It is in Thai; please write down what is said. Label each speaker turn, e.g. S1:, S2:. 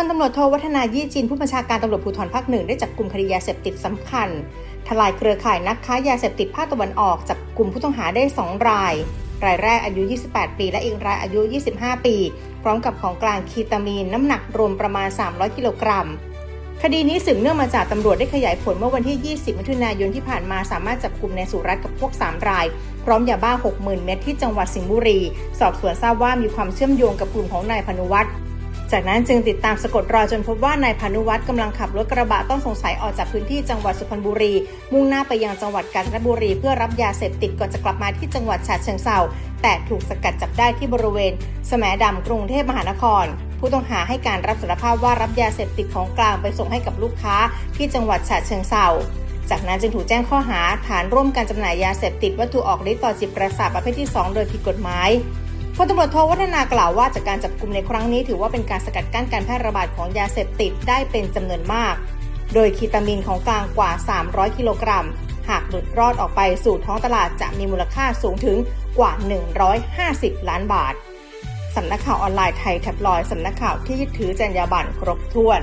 S1: พลตำรวจโทวัฒนายี่จินผู้บัญชาการตำรวจภูธรภาคหนึ่งได้จับกลุ่มคดียาเสพติดสำคัญ ทลายเครือข่ายนักค้ายาเสพติดภาคตะวันออกจับกลุ่มผู้ต้องหาได้ 2 ราย รายแรกอายุ 28 ปี และอีกรายอายุ 25 ปี พร้อมกับของกลางคีตามีนน้ำหนักรวมประมาณ 300 กิโลกรัมคดีนี้สืบเนื่องมาจากตำรวจได้ขยายผลเมื่อวันที่ 20 มิถุนายนที่ผ่านมาสามารถจับกลุ่มในสุรัตน์กับพวก 3 ราย พร้อมยาบ้า 60,000 เม็ดที่จังหวัดสิงห์บุรี สอบสวนทราบว่ามีความเชื่อมโยงกับกลุ่มของนายพนุวัฒน์ จากนั้นจึงติดตามสะกดรอยจนพบว่านายพานุวัฒน์กำลังขับรถกระบะต้องสงสัยออกจากพื้นที่จังหวัดสุพรรณบุรี มุ่งหน้าไปยังจังหวัดกาญจนบุรี เพื่อรับยาเสพติดก่อนจะกลับมาที่จังหวัดฉะเชิงเทราแต่ถูกสกัดจับได้ที่บริเวณแสมดำกรุงเทพมหานคร ผู้ต้องหาให้การรับสารภาพว่ารับยาเสพติดของกลางไปส่งให้กับลูกค้าที่จังหวัดฉะเชิงเทราจากนั้นจึงถูกแจ้งข้อหาฐานร่วมกันจำหน่ายยาเสพติดวัตถุออกฤทธิ์ต่อจิตประสาทประเภทที่ 2 โดยผิดกฎหมาย พลตำรวจโทวัฒนากล่าวว่าจากการจับกลุ่มในครั้งนี้ ถือว่าเป็นการสกัดกั้นการแพร่ระบาดของยาเสพติดได้เป็นจำนวนมาก โดยคีตามีนของกลางกว่า 300 กิโลกรัม หากหลุดรอดออกไปสู่ท้องตลาดจะมีมูลค่าสูงถึงกว่า 150 ล้านบาท สำนักข่าวออนไลน์ไทยแท็บลอยด์สำนักข่าวที่ยึดถือจรรยาบรรณครบถ้วน